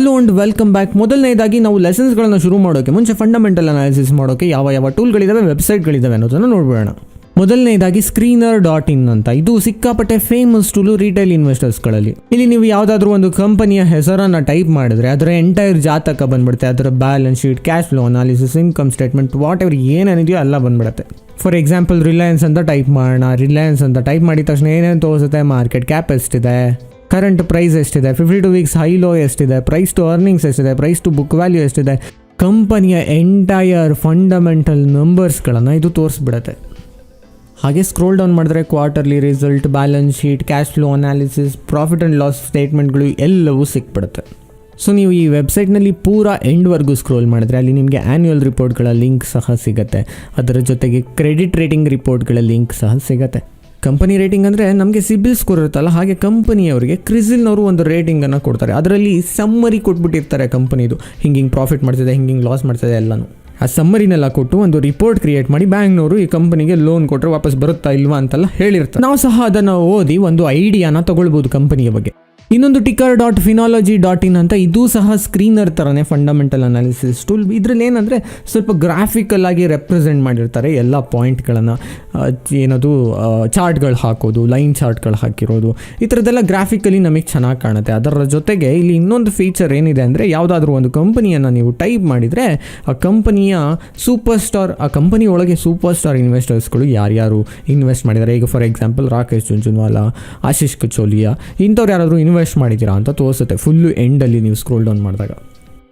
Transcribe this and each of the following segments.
Hello and welcome back ಮೊದಲನೇದಾಗಿ ನಾವು ಲೆಸನ್ಸ್ಗಳನ್ನು ಶುರು ಮಾಡೋಕೆ, ಮುಂಚೆ ಫಂಡಮೆಂಟಲ್ ಅನಾಲಿಸಿಸ್ ಮಾಡೋಕೆ ಯಾವ ಯಾವ ಟೂಲ್ಗಳಿದಾವೆ ವೆಬ್ಸೈಟ್ಗಳಿದಾವೆ ಅನ್ನೋದನ್ನು ನೋಡ್ಬಿಡೋಣ. ಮೊದಲನೇದಾಗಿ ಸ್ಕ್ರೀನರ್ ಡಾಟ್ ಇನ್ ಅಂತ. ಇದು ಸಿಕ್ಕಾಪಟ್ಟೆ ಫೇಮಸ್ ಟೂಲು ರಿಟೇಲ್ ಇನ್ವೆಸ್ಟರ್ಸ್ಗಳಲ್ಲಿ ಇಲ್ಲಿ ನೀವು ಯಾವುದಾದ್ರೂ ಒಂದು ಕಂಪನಿಯ ಹೆಸರನ್ನು ಟೈಪ್ ಮಾಡಿದ್ರೆ, ಅದರ ಎಂಟೈರ್ ಜಾತಕ ಬಂದ್ಬಿಡುತ್ತೆ. ಅದರ balance sheet cash flow analysis income statement whatever ಏನೇನಿದೆಯೋ ಎಲ್ಲ ಬಂದ್ಬಿಡುತ್ತೆ. ಫಾರ್ ಎಕ್ಸಾಂಪಲ್ ರಿಲಯನ್ಸ್ ಅಂತ ಟೈಪ್ ಮಾಡೋಣ. ರಿಲಯನ್ಸ್ ಅಂತ ಟೈಪ್ ಮಾಡಿದ ತಕ್ಷಣ ಏನೇನು ತೋರಿಸುತ್ತೆ? ಮಾರ್ಕೆಟ್ ಕ್ಯಾಪ್ ಎಷ್ಟಿದೆ ಕರೆಂಟ್ ಪ್ರೈಸ್ ಎಷ್ಟಿದೆ? Fifty two weeks high low ಎಷ್ಟಿದೆ? ಪ್ರೈಸ್ ಟು ಅರ್ನಿಂಗ್ಸ್ ಎಷ್ಟಿದೆ? ಪ್ರೈಸ್ ಟು ಬುಕ್ ವ್ಯಾಲ್ಯೂ ಎಷ್ಟಿದೆ? ಕಂಪನಿಯ ಎಂಟೈರ್ ಫಂಡಮೆಂಟಲ್ ನಂಬರ್ಸ್ಗಳನ್ನು ಇದು ತೋರಿಸ್ಬಿಡುತ್ತೆ. ಹಾಗೆ ಸ್ಕ್ರೋಲ್ ಡೌನ್ ಮಾಡಿದ್ರೆ quarterly result balance sheet cash flow analysis profit and loss ಸ್ಟೇಟ್ಮೆಂಟ್ಗಳು ಎಲ್ಲವೂ ಸಿಕ್ಬಿಡುತ್ತೆ. ಸೊ ನೀವು ಈ ವೆಬ್ಸೈಟ್ನಲ್ಲಿ ಪೂರಾ ಎಂಡ್ವರೆಗೂ ಸ್ಕ್ರೋಲ್ ಮಾಡಿದ್ರೆ ಅಲ್ಲಿ ನಿಮಗೆ ಆ್ಯನ್ಯುವಲ್ ರಿಪೋರ್ಟ್ಗಳ ಲಿಂಕ್ ಸಹ ಸಿಗುತ್ತೆ. ಅದರ ಜೊತೆಗೆ ಕ್ರೆಡಿಟ್ ರೇಟಿಂಗ್ ರಿಪೋರ್ಟ್ಗಳ ಲಿಂಕ್ ಸಹ ಸಿಗುತ್ತೆ. ಕಂಪನಿ ರೇಟಿಂಗ್ ಅಂದರೆ ನಮಗೆ ಸಿಬಿಲ್ ಸ್ಕೋರ್ ಇರುತ್ತಲ್ಲ, ಹಾಗೆ ಕಂಪನಿಯವರಿಗೆ ಕ್ರಿಸಿಲ್ನವರು ಒಂದು ರೇಟಿಂಗನ್ನು ಕೊಡ್ತಾರೆ. ಅದರಲ್ಲಿ ಸಮ್ಮರಿ ಕೊಟ್ಬಿಟ್ಟಿರ್ತಾರೆ ಕಂಪನಿದು ಹಿಂಗೆ ಹಿಂಗೆ ಪ್ರಾಫಿಟ್ ಮಾಡ್ತಿದೆ ಹಿಂಗೆ ಹಿಂಗೆ ಲಾಸ್ ಮಾಡ್ತಿದೆ ಎಲ್ಲನೂ. ಆ ಸಮ್ಮರಿನೆಲ್ಲ ಕೊಟ್ಟು ಒಂದು ರಿಪೋರ್ಟ್ ಕ್ರಿಯೇಟ್ ಮಾಡಿ ಬ್ಯಾಂಕ್ನವರು ಈ ಕಂಪನಿಗೆ ಲೋನ್ ಕೊಟ್ಟರೆ ವಾಪಸ್ ಬರುತ್ತಾ ಇಲ್ವಾ ಅಂತೆಲ್ಲ ಹೇಳಿರ್ತಾರೆ. ನಾವು ಸಹ ಅದನ್ನು ಓದಿ ಒಂದು ಐಡಿಯಾನ ತಗೊಳ್ಬೋದು ಕಂಪನಿಯ ಬಗ್ಗೆ. ಇನ್ನೊಂದು ticker dot finology dot in ಅಂತ ಇದು ಸಹ ಸ್ಕ್ರೀನರ್ ಥರನೇ ಫಂಡಮೆಂಟಲ್ ಅನಾಲಿಸಿಸ್ ಟೂಲ್ ಇದರಲ್ಲಿ ಏನಂದರೆ ಸ್ವಲ್ಪ ಗ್ರಾಫಿಕಲ್ ಆಗಿ ರೆಪ್ರೆಸೆಂಟ್ ಮಾಡಿರ್ತಾರೆ ಎಲ್ಲ ಪಾಯಿಂಟ್ಗಳನ್ನು ಏನದು ಚಾರ್ಟ್ಗಳು ಹಾಕೋದು ಲೈನ್ ಚಾರ್ಟ್ಗಳು ಹಾಕಿರೋದು. ಈ ಥರದ್ದೆಲ್ಲ ಗ್ರಾಫಿಕಲಿ ನಮಗೆ ಚೆನ್ನಾಗಿ ಕಾಣುತ್ತೆ. ಅದರ ಜೊತೆಗೆ ಇಲ್ಲಿ ಇನ್ನೊಂದು ಫೀಚರ್ ಏನಿದೆ ಅಂದರೆ ಯಾವುದಾದ್ರೂ ಒಂದು ಕಂಪನಿಯನ್ನು ನೀವು ಟೈಪ್ ಮಾಡಿದರೆ ಆ ಕಂಪನಿಯ ಸೂಪರ್ ಸ್ಟಾರ್ ಆ ಕಂಪನಿ ಒಳಗೆ ಸೂಪರ್ ಸ್ಟಾರ್ ಇನ್ವೆಸ್ಟರ್ಸ್ಗಳು ಯಾರ್ಯಾರು ಇನ್ವೆಸ್ಟ್ ಮಾಡಿದ್ದಾರೆ? ಈಗ ಫಾರ್ ಎಕ್ಸಾಂಪಲ್ ರಾಕೇಶ್ ಜುಂಜುನ್ವಾಲಾ, ಆಶೀಶ್ ಕಚೋಲಿಯಾ, ಇಂಥವ್ರು ಯಾರಾದರೂ ಇನ್ವೆಸ್ಟ್ ಮಾಡಿದ್ದೀರಾ ಅಂತ ತೋರಿಸುತ್ತೆ. ಫುಲ್ಲು ಎಂಡಲ್ಲಿ ನೀವು ಸ್ಕ್ರೋಲ್ ಡೌನ್ ಮಾಡಿದಾಗ.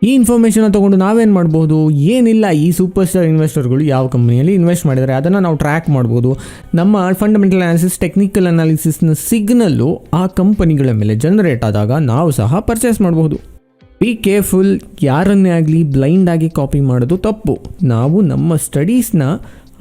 ಈ ಇನ್ಫಾರ್ಮೇಷನ್ ತೊಗೊಂಡು ನಾವೇನು ಮಾಡ್ಬೋದು? ಏನಿಲ್ಲ, ಈ ಸೂಪರ್ ಸ್ಟಾರ್ ಇನ್ವೆಸ್ಟರ್ಗಳು ಯಾವ ಕಂಪ್ನಿಯಲ್ಲಿ ಇನ್ವೆಸ್ಟ್ ಮಾಡಿದ್ದಾರೆ, ಅದನ್ನು ನಾವು ಟ್ರ್ಯಾಕ್ ಮಾಡ್ಬೋದು. ನಮ್ಮ ಫಂಡಮೆಂಟಲ್ ಅನಾಲಿಸಿಸ್ ಟೆಕ್ನಿಕಲ್ ಅನಾಲಿಸಿಸ್ನ ಸಿಗ್ನಲ್ಲು ಆ ಕಂಪನಿಗಳ ಮೇಲೆ ಜನರೇಟ್ ಆದಾಗ ನಾವು ಸಹ ಪರ್ಚೇಸ್ ಮಾಡಬಹುದು ಬಿ ಕೇರ್ಫುಲ್ ಯಾರನ್ನೇ ಆಗಲಿ ಬ್ಲೈಂಡ್ ಆಗಿ ಕಾಪಿ ಮಾಡೋದು ತಪ್ಪು. ನಾವು ನಮ್ಮ ಸ್ಟಡೀಸ್ನ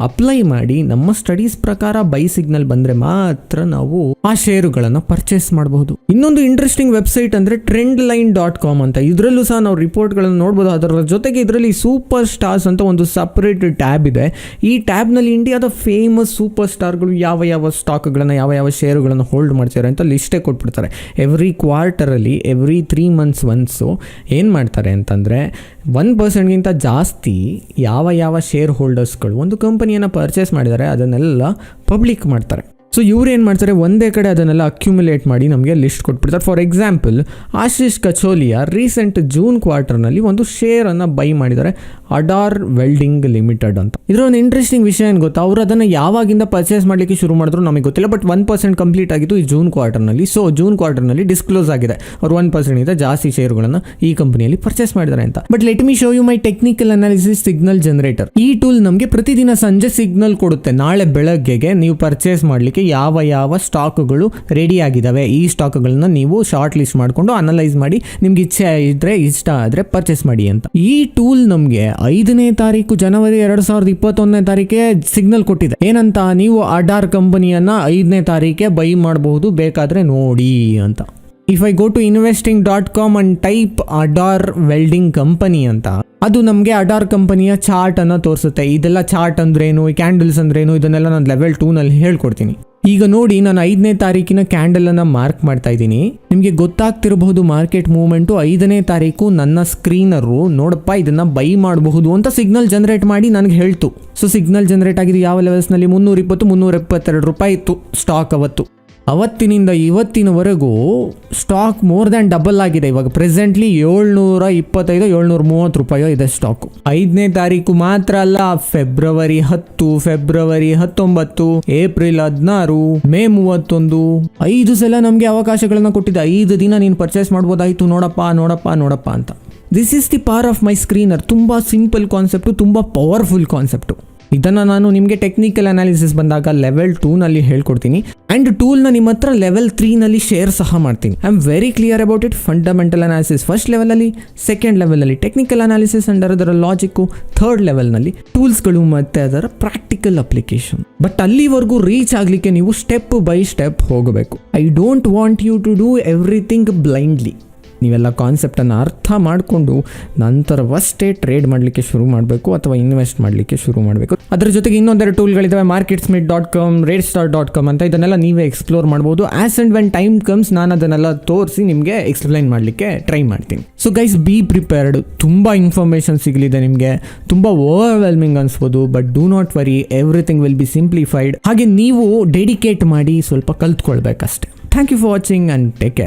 ಅಪ್ಲೈ ಮಾಡಿ ನಮ್ಮ ಸ್ಟಡೀಸ್ ಪ್ರಕಾರ ಬೈ ಸಿಗ್ನಲ್ ಬಂದರೆ ಮಾತ್ರ ನಾವು ಆ ಷೇರುಗಳನ್ನು ಪರ್ಚೇಸ್ ಮಾಡಬಹುದು. ಇನ್ನೊಂದು ಇಂಟ್ರೆಸ್ಟಿಂಗ್ ವೆಬ್ಸೈಟ್ ಅಂದರೆ ಟ್ರೆಂಡ್ ಲೈನ್ ಡಾಟ್ ಕಾಮ್ ಅಂತ. ಇದರಲ್ಲೂ ಸಹ ನಾವು ರಿಪೋರ್ಟ್ಗಳನ್ನು ನೋಡ್ಬೋದು. ಅದರ ಜೊತೆಗೆ ಇದರಲ್ಲಿ ಸೂಪರ್ ಸ್ಟಾರ್ಸ್ ಅಂತ ಒಂದು ಸಪ್ರೇಟ್ ಟ್ಯಾಬ್ ಇದೆ. ಈ ಟ್ಯಾಬ್ನಲ್ಲಿ ಇಂಡಿಯಾದ ಫೇಮಸ್ ಸೂಪರ್ ಸ್ಟಾರ್ಗಳು ಯಾವ ಯಾವ ಸ್ಟಾಕ್ಗಳನ್ನು ಯಾವ ಯಾವ ಷೇರುಗಳನ್ನು ಹೋಲ್ಡ್ ಮಾಡ್ತಾರೆ ಅಂತ ಲಿಸ್ಟೇ ಕೊಟ್ಬಿಡ್ತಾರೆ. ಎವ್ರಿ ಕ್ವಾರ್ಟರಲ್ಲಿ ಎವ್ರಿ ತ್ರೀ ಮಂತ್ಸ್ ಒನ್ಸು ಏನು ಮಾಡ್ತಾರೆ ಅಂತಂದರೆ ಒನ್ ಪರ್ಸೆಂಟ್ಗಿಂತ ಜಾಸ್ತಿ ಯಾವ ಯಾವ ಶೇರ್ ಹೋಲ್ಡರ್ಸ್ಗಳು ಒಂದು ಕಂಪನಿಯನ್ನು ಪರ್ಚೇಸ್ ಮಾಡಿದ್ದಾರೆ ಅದನ್ನೆಲ್ಲ ಪಬ್ಲಿಕ್ ಮಾಡ್ತಾರೆ. ಸೊ ಇವ್ರು ಏನು ಮಾಡ್ತಾರೆ? ಒಂದೇ ಕಡೆ ಅದನ್ನೆಲ್ಲ ಅಕ್ಯುಮುಲೇಟ್ ಮಾಡಿ ನಮಗೆ ಲಿಸ್ಟ್ ಕೊಟ್ಬಿಡ್ತಾರೆ. For example Ashish Kacholia recent June ಕ್ವಾರ್ಟರ್ನಲ್ಲಿ ಒಂದು ಶೇರನ್ನು ಬೈ ಮಾಡಿದ್ದಾರೆ. ಅಡಾರ್ ವೆಲ್ಡಿಂಗ್ ಲಿಮಿಟೆಡ್ ಅಂತ. ಇದರ ಒಂದು ಇಂಟ್ರೆಸ್ಟಿಂಗ್ ವಿಷಯ ಏನು ಗೊತ್ತಾ? ಅವರು ಅದನ್ನು ಯಾವಾಗಿಂದ ಪರ್ಚೇಸ್ ಮಾಡಲಿಕ್ಕೆ ಶುರು ಮಾಡಿದ್ರು ನಮಗೆ ಗೊತ್ತಿಲ್ಲ ಬಟ್ ಒನ್ ಪರ್ಸೆಂಟ್ ಕಂಪ್ಲೀಟ್ ಆಗಿದ್ದು ಈ ಜೂನ್ ಕ್ವಾರ್ಟರ್ನಲ್ಲಿ ಸೊ ಜೂನ್ ಕ್ವಾರ್ಟರ್ನಲ್ಲಿ ಡಿಸ್ಕ್ಲೋಸ್ ಆಗಿದೆ. ಅವ್ರು ಒನ್ ಪರ್ಸೆಂಟ್ ಜಾಸ್ತಿ ಶೇರುಗಳನ್ನು ಈ ಕಂಪನಿಯಲ್ಲಿ ಪರ್ಚೇಸ್ ಮಾಡಿದ್ದಾರೆ ಅಂತ. But let me show you my technical analysis signal generator ಈ ಟೂಲ್ ನಮಗೆ ಪ್ರತಿದಿನ ಸಂಜೆ ಸಿಗ್ನಲ್ ಕೊಡುತ್ತೆ. ನಾಳೆ ಬೆಳಗ್ಗೆಗೆ ನೀವು ಪರ್ಚೇಸ್ ಮಾಡಲಿಕ್ಕೆ ಯಾವ ಯಾವ ಸ್ಟಾಕ್ಗಳು ರೆಡಿ ಆಗಿದ್ದಾವೆ ಈ ಸ್ಟಾಕ್ಗಳನ್ನ ನೀವು ಶಾರ್ಟ್ ಲಿಸ್ಟ್ ಮಾಡಿಕೊಂಡು ಅನಲೈಸ್ ಮಾಡಿ, ನಿಮ್ಗೆ ಇಚ್ಛೆ ಇದ್ರೆ, ಇಷ್ಟ ಆದರೆ ಪರ್ಚೇಸ್ ಮಾಡಿ ಅಂತ. ಈ ಟೂಲ್ ನಮಗೆ ಐದನೇ ತಾರೀಕು ಜನವರಿ ಎರಡು ಸಾವಿರದ ಇಪ್ಪತ್ತೊಂದನೇ ತಾರೀಕೆ ಸಿಗ್ನಲ್ ಕೊಟ್ಟಿದೆ. ಏನಂತ, ನೀವು ಅಡಾರ್ ಕಂಪನಿಯನ್ನ ಐದನೇ ತಾರೀಕೆ ಬೈ ಮಾಡಬಹುದು ಬೇಕಾದ್ರೆ ನೋಡಿ ಅಂತ. If I go to investing dot com and type Ador welding company ಅಂತ, ಅದು ನಮಗೆ ಅಡಾರ್ ಕಂಪನಿಯ ಚಾರ್ಟ್ ಅನ್ನ ತೋರಿಸುತ್ತೆ. ಇದೆಲ್ಲ ಚಾರ್ಟ್ ಅಂದ್ರೇನು ಕ್ಯಾಂಡಲ್ಸ್ ಅಂದ್ರೇನು, ಇದನ್ನೆಲ್ಲ ನಾನು ಲೆವೆಲ್ ಟೂನಲ್ಲಿ ಹೇಳ್ಕೊಡ್ತೀನಿ. ಈಗ ನೋಡಿ, ನಾನು ಐದನೇ ತಾರೀಕಿನ ಕ್ಯಾಂಡಲ್ ಅನ್ನ ಮಾರ್ಕ್ ಮಾಡ್ತಾ ಇದ್ದೀನಿ. ನಿಮಗೆ ಗೊತ್ತಾಗ್ತಿರಬಹುದು ಮಾರ್ಕೆಟ್ ಮೂವ್ಮೆಂಟು ಐದನೇ ತಾರೀಕು ನನ್ನ ಸ್ಕ್ರೀನರು ನೋಡಪ್ಪ, ಇದನ್ನ ಬೈ ಮಾಡಬಹುದು ಅಂತ ಸಿಗ್ನಲ್ ಜನರೇಟ್ ಮಾಡಿ ನನಗೆ ಹೇಳ್ತು. ಸೊ ಸಿಗ್ನಲ್ ಜನರೇಟ್ ಆಗಿದೆ ಯಾವ ಲೆವೆಲ್ಸ್ನಲ್ಲಿ ಮುನ್ನೂರ ಇಪ್ಪತ್ತು ಮುನ್ನೂರ ಎಪ್ಪತ್ತೆರಡು ರೂಪಾಯಿ ಇತ್ತು ಸ್ಟಾಕ್ ಅವತ್ತು. ಅವತ್ತಿನಿಂದ ಇವತ್ತಿನವರೆಗೂ ಸ್ಟಾಕ್ ಮೋರ್ ದ್ಯಾನ್ ಡಬಲ್ ಆಗಿದೆ. ಇವಾಗ ಪ್ರೆಸೆಂಟ್ಲಿ ಏಳ್ನೂರ ಇಪ್ಪತ್ತೈದು, ಏಳ್ನೂರ ಮೂವತ್ತು ರೂಪಾಯೋ ಇದೆ ಸ್ಟಾಕ್ ಐದನೇ ತಾರೀಕು ಮಾತ್ರ ಅಲ್ಲ ಫೆಬ್ರವರಿ ಹತ್ತು ಫೆಬ್ರವರಿ ಹತ್ತೊಂಬತ್ತು ಏಪ್ರಿಲ್ ಹದಿನಾರು ಮೇ ಮೂವತ್ತೊಂದು. ಐದು ಸಲ ನಮಗೆ ಅವಕಾಶಗಳನ್ನ ಕೊಟ್ಟಿದೆ. ಐದು ದಿನ ನೀನು ಪರ್ಚೇಸ್ ಮಾಡ್ಬೋದಾಯ್ತು. ನೋಡಪ್ಪ ನೋಡಪ್ಪ ನೋಡಪ್ಪ ಅಂತ. This is the power of my screener ತುಂಬ ಸಿಂಪಲ್ ಕಾನ್ಸೆಪ್ಟು ತುಂಬ ಪವರ್ಫುಲ್ ಕಾನ್ಸೆಪ್ಟು ಇದನ್ನು ನಾನು ನಿಮಗೆ ಟೆಕ್ನಿಕಲ್ ಅನಾಲಿಸಿಸ್ ಬಂದಾಗ ಲೆವೆಲ್ ಟೂನಲ್ಲಿ ಹೇಳ್ಕೊಡ್ತೀನಿ. ಆ್ಯಂಡ್ ಟೂಲ್ನ ನಿಮ್ಮ ಹತ್ರ ಲೆವೆಲ್ ತ್ರೀನಲ್ಲಿ ಶೇರ್ ಸಹ ಮಾಡ್ತೀನಿ. I am very clear about it fundamental analysis first ಲೆವೆಲಲ್ಲಿ ಸೆಕೆಂಡ್ ಲೆವೆಲಲ್ಲಿ ಟೆಕ್ನಿಕಲ್ ಅನಾಲಿಸಿಸ್ ಅಂಡ್ ಅದರ ಲಾಜಿಕ್ಕು ಥರ್ಡ್ ಲೆವೆಲ್ನಲ್ಲಿ ಟೂಲ್ಸ್ಗಳು ಮತ್ತು ಅದರ ಪ್ರಾಕ್ಟಿಕಲ್ ಅಪ್ಲಿಕೇಶನ್ ಬಟ್ ಅಲ್ಲಿವರೆಗೂ ರೀಚ್ ಆಗಲಿಕ್ಕೆ ನೀವು ಸ್ಟೆಪ್ ಬೈ ಸ್ಟೆಪ್ ಹೋಗಬೇಕು. I don't want you to do everything blindly ನೀವೆಲ್ಲ ಕಾನ್ಸೆಪ್ಟನ್ನು ಅರ್ಥ ಮಾಡಿಕೊಂಡು ನಂತರವಷ್ಟೇ ಟ್ರೇಡ್ ಮಾಡಲಿಕ್ಕೆ ಶುರು ಮಾಡಬೇಕು ಅಥವಾ ಇನ್ವೆಸ್ಟ್ ಮಾಡಲಿಕ್ಕೆ ಶುರು ಮಾಡಬೇಕು. ಅದರ ಜೊತೆಗೆ ಇನ್ನೊಂದೆರಡು ಟೂಲ್ಗಳಿದ್ದಾವೆ MarketSmith dot com rate star dot com ಅಂತ ಇದನ್ನೆಲ್ಲ ನೀವೇ ಎಕ್ಸ್ಪ್ಲೋರ್ ಮಾಡ್ಬೋದು. As and when time comes ನಾನು ಅದನ್ನೆಲ್ಲ ತೋರಿಸಿ ನಿಮಗೆ ಎಕ್ಸ್ಪ್ಲೈನ್ ಮಾಡಲಿಕ್ಕೆ ಟ್ರೈ ಮಾಡ್ತೀನಿ. ಸೊ ಗೈಸ್ ಬಿ ಪ್ರಿಪೇರ್ಡ್ ತುಂಬ ಇನ್ಫಾರ್ಮೇಷನ್ ಸಿಗಲಿದೆ ನಿಮಗೆ. ತುಂಬ overwhelming ಅನಿಸ್ಬೋದು but do not worry everything will be simplified ಹಾಗೆ ನೀವು ಡೆಡಿಕೇಟ್ ಮಾಡಿ ಸ್ವಲ್ಪ ಕಲ್ತ್ಕೊಳ್ಬೇಕಷ್ಟೆ. Thank you for watching and take care